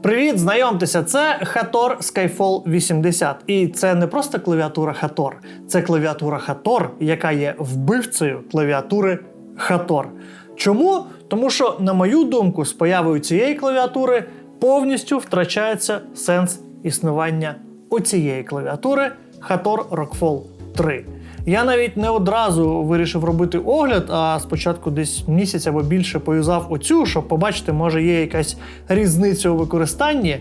Привіт, знайомтеся, це Hator Skyfall 80. І це не просто клавіатура Hator, це клавіатура Hator, яка є вбивцею клавіатури Hator. Чому? Тому що, на мою думку, з появою цієї клавіатури повністю втрачається сенс існування оцієї клавіатури Hator Rockfall 3. Я навіть не одразу вирішив робити огляд, а спочатку десь місяць або більше поюзав оцю, щоб побачити, може є якась різниця у використанні.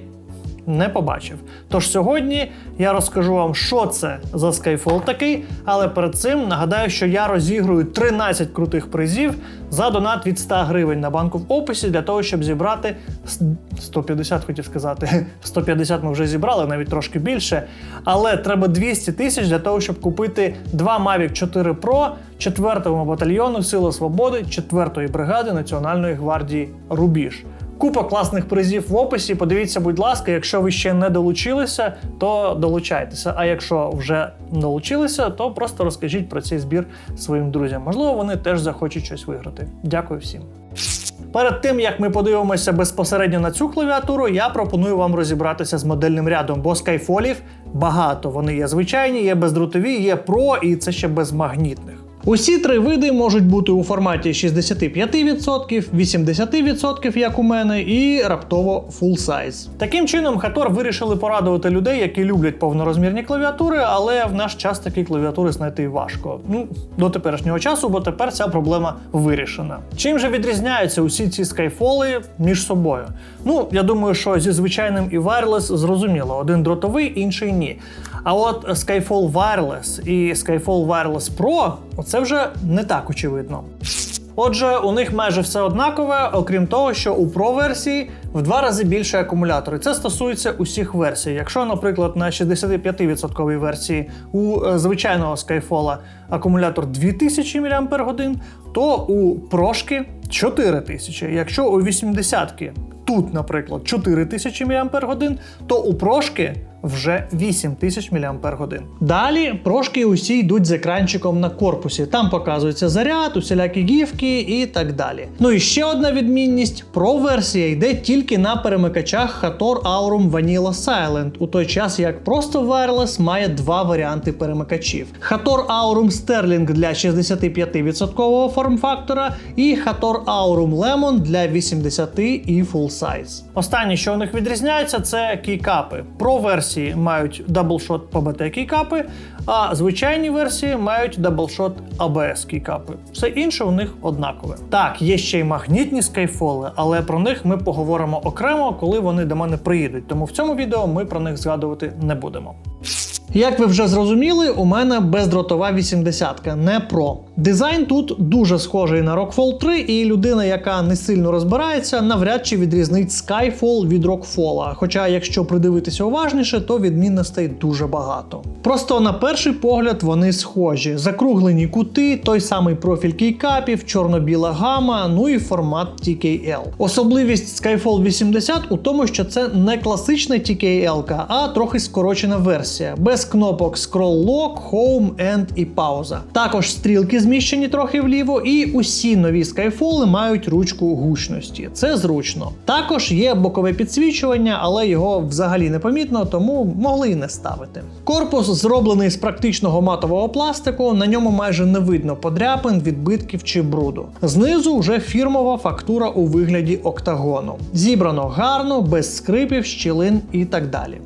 Не побачив. Тож сьогодні я розкажу вам, що це за Skyfall такий, але перед цим нагадаю, що я розігрую 13 крутих призів за донат від 100 гривень на банку в описі для того, щоб зібрати с- 150, хотів сказати. 150 ми вже зібрали, навіть трошки більше. Але треба 200 тисяч для того, щоб купити два Mavic 4 Pro 4-му батальйону Сили Свободи 4-ї бригади Національної гвардії Рубіж. Купа класних призів в описі. Подивіться, будь ласка, якщо ви ще не долучилися, то долучайтеся. А якщо вже долучилися, то просто розкажіть про цей збір своїм друзям. Можливо, вони теж захочуть щось виграти. Дякую всім. Перед тим як ми подивимося безпосередньо на цю клавіатуру, я пропоную вам розібратися з модельним рядом, бо скайфолів багато. Вони є звичайні, є бездротові, є про і це ще без магнітних. Усі три види можуть бути у форматі 65%, 80%, як у мене, і раптово full size. Таким чином, Хатор вирішили порадувати людей, які люблять повнорозмірні клавіатури, але в наш час такі клавіатури знайти важко. Ну, до теперішнього часу, бо тепер ця проблема вирішена. Чим же відрізняються усі ці скайфоли між собою? Ну, я думаю, що зі звичайним і wireless зрозуміло, один дротовий, інший ні. А от Skyfall Wireless і Skyfall Wireless Pro це вже не так очевидно. Отже, у них майже все однакове, окрім того, що у Pro версії в два рази більше акумулятор. І це стосується усіх версій. Якщо, наприклад, на 65% версії у е, звичайного Skyfall акумулятор 2000 мАч, то у прошки 4000. Якщо у 80-ки тут, наприклад, 4000 мАч, то у прошки вже 8000 мАч. Далі прошки усі йдуть з екранчиком на корпусі. Там показується заряд, усілякі гівки і так далі. Ну і ще одна відмінність: Pro версія йде тільки на перемикачах Hator Aurum Vanilla Silent, у той час як просто Wireless має два варіанти перемикачів: Hator Aurum Sterling для 65% форм-фактора і Hator Aurum Lemon для 80 і Full Size. Останнє, що у них відрізняється, це кейкапи. Pro версії мають даблшот пбт кейкапи, а звичайні версії мають даблшот ABS кейкапи. Все інше у них однакове. Так, є ще й магнітні скайфоли, але про них ми поговоримо окремо, коли вони до мене приїдуть. Тому в цьому відео ми про них згадувати не будемо. Як ви вже зрозуміли, у мене бездротова 80-ка, не Pro. Дизайн тут дуже схожий на Rockfall 3, і людина, яка не сильно розбирається, навряд чи відрізнить Skyfall від Rockfall. Хоча, якщо придивитися уважніше, то відмінностей дуже багато. Просто на перший погляд вони схожі: закруглені кути, той самий профіль кейкапів, чорно-біла гама, ну і формат TKL. Особливість Skyfall 80 у тому, що це не класична TKL, а трохи скорочена версія, без кнопок Scroll Lock, Home, End і пауза. Також стрілки зміщені трохи вліво, і усі нові скайфоли мають ручку гучності. Це зручно. Також є бокове підсвічування, але його взагалі не помітно, тому могли і не ставити. Корпус зроблений з практичного матового пластику, на ньому майже не видно подряпин, відбитків чи бруду. Знизу вже фірмова фактура у вигляді октагону. Зібрано гарно, без скрипів, щілин і так далі.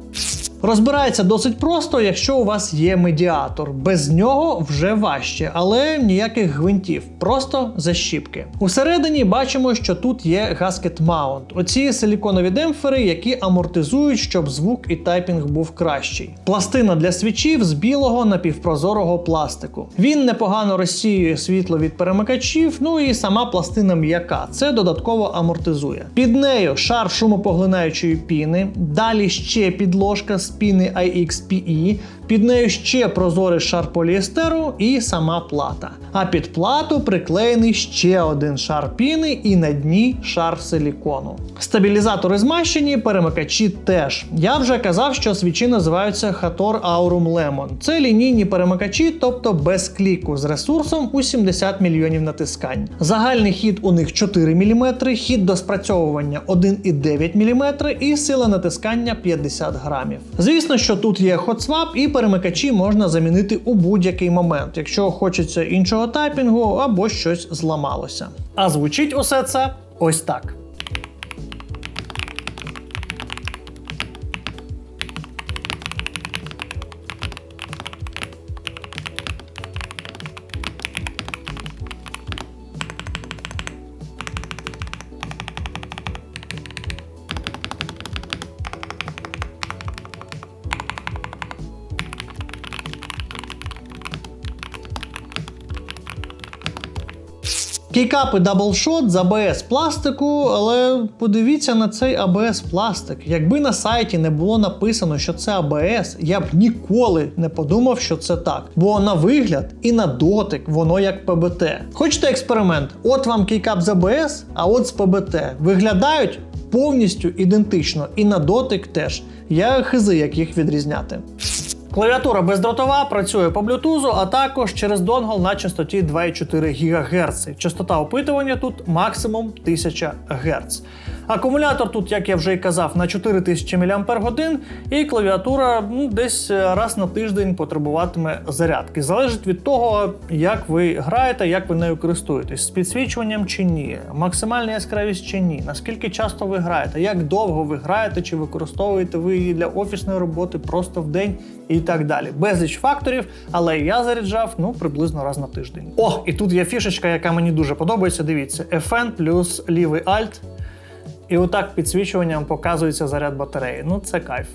Розбирається досить просто, якщо у вас є медіатор. Без нього вже важче, але ніяких гвинтів, просто защіпки. Усередині бачимо, що тут є gasket mount. Оці силіконові демпфери, які амортизують, щоб звук і тайпінг був кращий. Пластина для свічів з білого напівпрозорого пластику. Він непогано розсіює світло від перемикачів, ну і сама пластина м'яка. Це додатково амортизує. Під нею шар шумопоглинаючої піни, далі ще підложка з піни IXPE, Під нею ще прозорий шар поліестеру і сама плата. А під плату приклеєний ще один шар піни і на дні шар силікону. Стабілізатори змащені, перемикачі теж. Я вже казав, що свічі називаються Hator Aurum Lemon. Це лінійні перемикачі, тобто без кліку, з ресурсом у 70 мільйонів натискань. Загальний хід у них 4 мм, хід до спрацьовування 1,9 мм і сила натискання 50 грамів. Звісно, що тут є хотсвап і перемикачі можна замінити у будь-який момент, якщо хочеться іншого тайпінгу або щось зламалося. А звучить усе це ось так. Кейкапи даблшот з АБС пластику, але подивіться на цей АБС пластик. Якби на сайті не було написано, що це АБС, я б ніколи не подумав, що це так. Бо на вигляд і на дотик воно як ПБТ. Хочете експеримент? От вам кейкап з АБС, а от з ПБТ. Виглядають повністю ідентично, і на дотик теж. Я хизи, як їх відрізняти. Клавіатура бездротова працює по блютузу, а також через донгл на частоті 2,4 ГГц. Частота опитування тут максимум 1000 Гц. Акумулятор тут, як я вже і казав, на 4000 мАч, і клавіатура ну, десь раз на тиждень потребуватиме зарядки. Залежить від того, як ви граєте, як ви нею користуєтесь, з підсвічуванням чи ні, максимальна яскравість чи ні, наскільки часто ви граєте, як довго ви граєте, чи використовуєте ви її для офісної роботи просто в день і так далі. Безліч факторів, але я заряджав ну приблизно раз на тиждень. О, і тут є фішечка, яка мені дуже подобається. Дивіться, FN плюс лівий Alt. І отак підсвічуванням показується заряд батареї. Ну це кайф.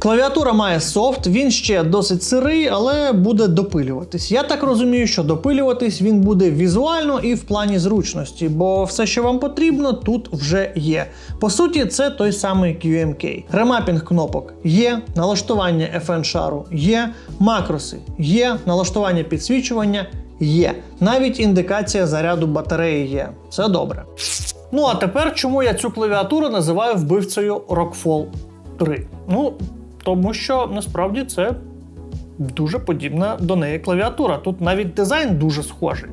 Клавіатура має софт, він ще досить сирий, але буде допилюватись. Я так розумію, що допилюватись він буде візуально і в плані зручності, бо все, що вам потрібно, тут вже є. По суті, це той самий QMK. Ремапінг кнопок є, налаштування FN шару є, макроси є, налаштування підсвічування є. Навіть індикація заряду батареї є. Це добре. Ну а тепер чому я цю клавіатуру називаю вбивцею Rockfall 3? Ну, тому що насправді це дуже подібна до неї клавіатура. Тут навіть дизайн дуже схожий.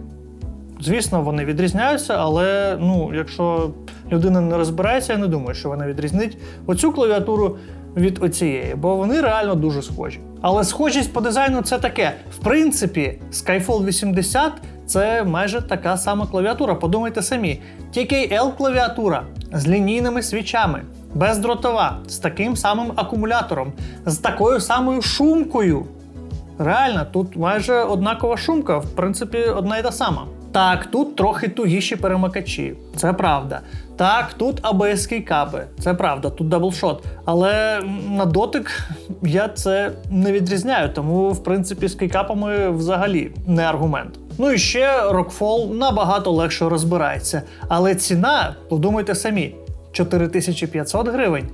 Звісно, вони відрізняються, але ну, якщо людина не розбирається, я не думаю, що вона відрізнить оцю клавіатуру від оцієї, бо вони реально дуже схожі. Але схожість по дизайну це таке. В принципі, Skyfall 80 це майже така сама клавіатура. Подумайте самі. TKL клавіатура з лінійними свічами, бездротова, з таким самим акумулятором, з такою самою шумкою. Реально, тут майже однакова шумка, в принципі, одна й та сама. Так, тут трохи тугіші перемикачі, це правда. Так, тут абс капи, це правда, тут даблшот. Але на дотик я це не відрізняю, тому в принципі з кейкапами взагалі не аргумент. Ну і ще Rockfall набагато легше розбирається. Але ціна, подумайте самі, 4500 гривень.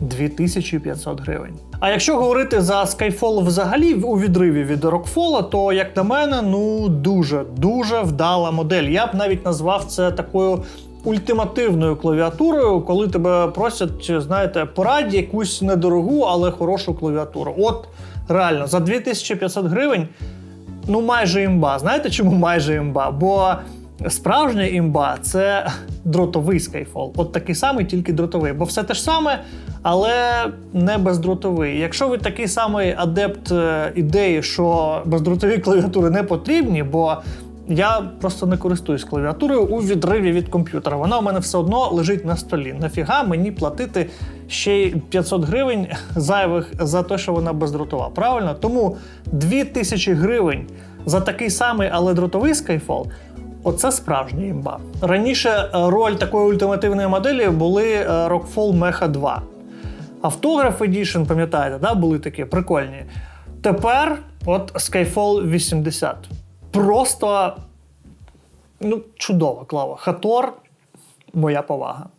2500 гривень. А якщо говорити за Skyfall взагалі у відриві від Rockfall, то, як на мене, ну дуже дуже вдала модель. Я б навіть назвав це такою ультимативною клавіатурою, коли тебе просять, знаєте, порадь якусь недорогу, але хорошу клавіатуру. От реально, за 2500 гривень, ну майже імба. Знаєте, чому майже імба? Бо Справжня імба це дротовий Skyfall. От такий самий, тільки дротовий. Бо все те ж саме, але не бездротовий. Якщо ви такий самий адепт е, ідеї, що бездротові клавіатури не потрібні, бо я просто не користуюсь клавіатурою у відриві від комп'ютера. Вона у мене все одно лежить на столі. Нафіга мені платити ще й 500 гривень зайвих за те, що вона бездротова. Правильно? Тому 2000 гривень за такий самий, але дротовий Skyfall – Оце справжня імба. Раніше е, роль такої ультимативної моделі були е, Rockfall Mecha 2. Автограф Edition, пам'ятаєте, да, були такі прикольні. Тепер от Skyfall 80. Просто ну, чудова клава. Хатор, моя повага.